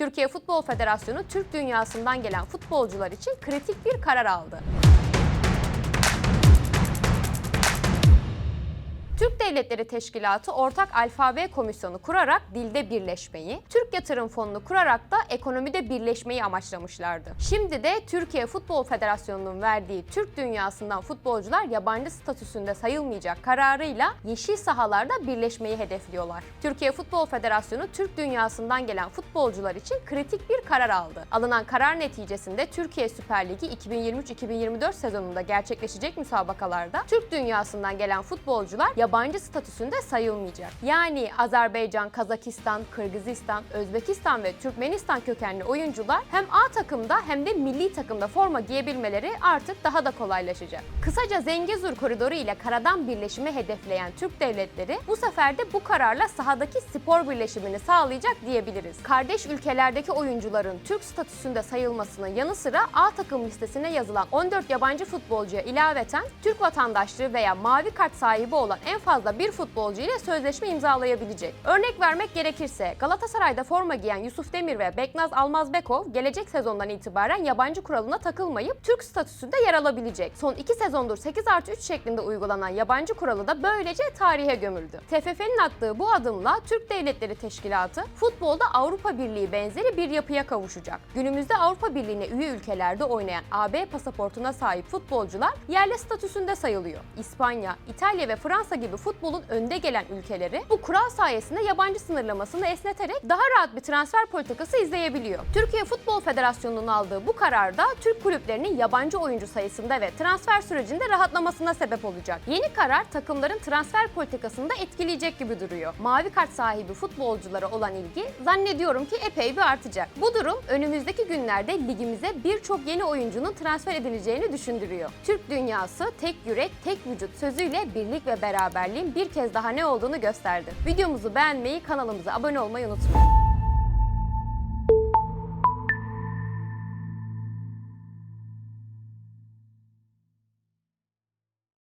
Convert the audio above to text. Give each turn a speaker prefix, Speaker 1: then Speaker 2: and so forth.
Speaker 1: Türkiye Futbol Federasyonu Türk dünyasından gelen futbolcular için kritik bir karar aldı. Türk Devletleri Teşkilatı Ortak Alfabe Komisyonu kurarak dilde birleşmeyi, Türk Yatırım Fonu'nu kurarak da ekonomide birleşmeyi amaçlamışlardı. Şimdi de Türkiye Futbol Federasyonu'nun verdiği Türk dünyasından futbolcular yabancı statüsünde sayılmayacak kararıyla yeşil sahalarda birleşmeyi hedefliyorlar. Türkiye Futbol Federasyonu Türk dünyasından gelen futbolcular için kritik bir karar aldı. Alınan karar neticesinde Türkiye Süper Ligi 2023-2024 sezonunda gerçekleşecek müsabakalarda Türk dünyasından gelen futbolcular yabancı statüsünde sayılmayacak. Yani Azerbaycan, Kazakistan, Kırgızistan, Özbekistan ve Türkmenistan kökenli oyuncular hem A takımda hem de milli takımda forma giyebilmeleri artık daha da kolaylaşacak. Kısaca Zengezur koridoru ile karadan birleşimi hedefleyen Türk devletleri bu sefer de bu kararla sahadaki spor birleşimini sağlayacak diyebiliriz. Kardeş ülkelerdeki oyuncuların Türk statüsünde sayılmasının yanı sıra A takım listesine yazılan 14 yabancı futbolcuya ilaveten Türk vatandaşlığı veya mavi kart sahibi olan en fazla bir futbolcu ile sözleşme imzalayabilecek. Örnek vermek gerekirse Galatasaray'da forma giyen Yusuf Demir ve Beknaz Almazbekov gelecek sezondan itibaren yabancı kuralına takılmayıp Türk statüsünde yer alabilecek. Son 2 sezondur 8 artı 3 şeklinde uygulanan yabancı kuralı da böylece tarihe gömüldü. TFF'nin attığı bu adımla Türk Devletleri Teşkilatı futbolda Avrupa Birliği benzeri bir yapıya kavuşacak. Günümüzde Avrupa Birliği'ne üye ülkelerde oynayan AB pasaportuna sahip futbolcular yerli statüsünde sayılıyor. İspanya, İtalya ve Fransa gibi futbolun önde gelen ülkeleri bu kural sayesinde yabancı sınırlamasını esneterek daha rahat bir transfer politikası izleyebiliyor. Türkiye Futbol Federasyonu'nun aldığı bu karar da Türk kulüplerinin yabancı oyuncu sayısında ve transfer sürecinde rahatlamasına sebep olacak. Yeni karar takımların transfer politikasını da etkileyecek gibi duruyor. Mavi kart sahibi futbolculara olan ilgi zannediyorum ki epey bir artacak. Bu durum önümüzdeki günlerde ligimize birçok yeni oyuncunun transfer edileceğini düşündürüyor. Türk dünyası tek yürek, tek vücut sözüyle birlik ve beraberliğin bir kez daha ne olduğunu gösterdi. Videomuzu beğenmeyi, kanalımıza abone olmayı unutmayın.